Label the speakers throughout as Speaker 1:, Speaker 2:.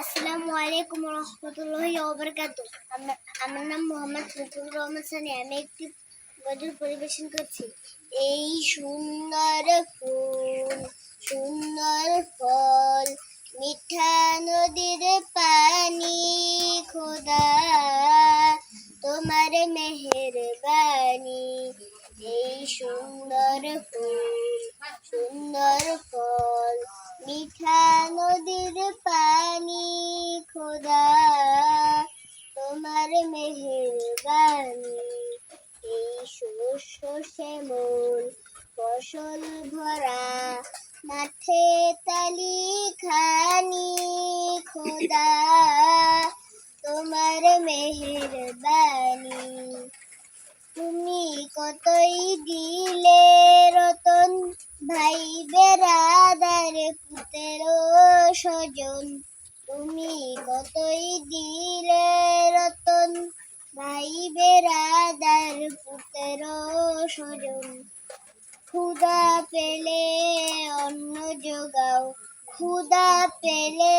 Speaker 1: আসসালামু আলাইকুম রহমতুল্লাহি ওবরকাত আমার নাম মোহাম্মদ লুতুফুর রহমান সানি। আমি একটি গজল পরিবেশন করছি। এই সুন্দর ফুল, সুন্দর ফল, মিঠা নদীর পানি, খোদা, তোমার মেহেরবানি। এই সুন্দর ফুল, সুন্দর ফল মিঠা নদীর পানি, খোদা, তোমার মেহেরবানি। এই শস্য শ্যামল ফসল ভরা, মাঠে তালি খানি, খোদা, তোমার মেহেরবানি। তুমি কতই দিলে রতন ভাই বেড়াদার পুতের স্বজন। তুমি কতই দিলে রতন? ভাই বেড়াদার পুতের স্বজন। ক্ষুদা পেলে অন্ন যোগাও। ক্ষুদা পেলে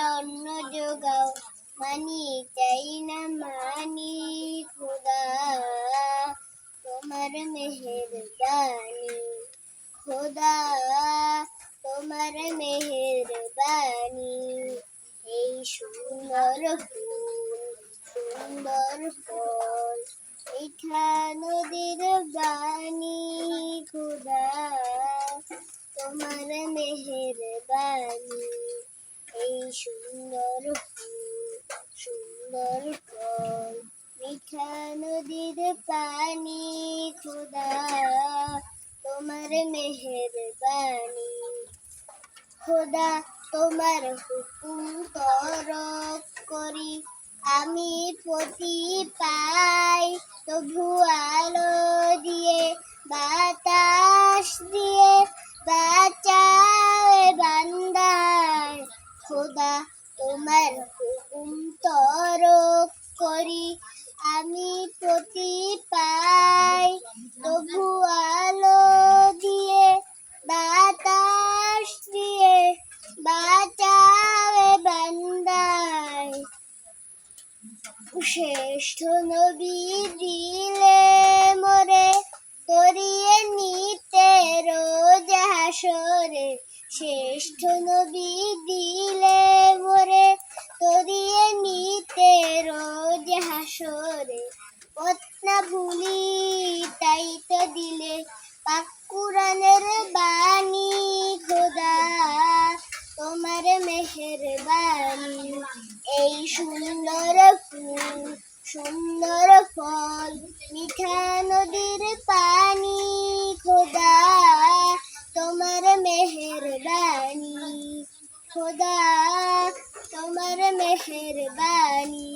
Speaker 1: অন্ন যোগাও। মানি চাই না মানি সুন্দর সুন্দর ফল মিঠা নদীর বাণী খোদা, তোমার মেহেরবানি এই সুন্দর সুন্দর ফল মিঠা নদীর পানি খোদা, তোমার মেহেরবানি খোদা। তোমার হুকুম তরক করি আমি প্রতি পাই। তবু শ্রেষ্ঠ নবী দিলে মোরে করিয়ে নিতে রোজ হাসরে। শ্রেষ্ঠ নবী দিলে মোরে করিয়ে নিতে রোজ হাসরে। পত্না ভুলি তাই তো দিলে, পাক কুরানের বাণী খোদা। তোমার মেহেরবানি, এই সুন্দর ফুল সুন্দর ফল মিঠা নদীর পানি খোদা তোমার মেহেরবানি খোদা তোমার মেহেরবানি।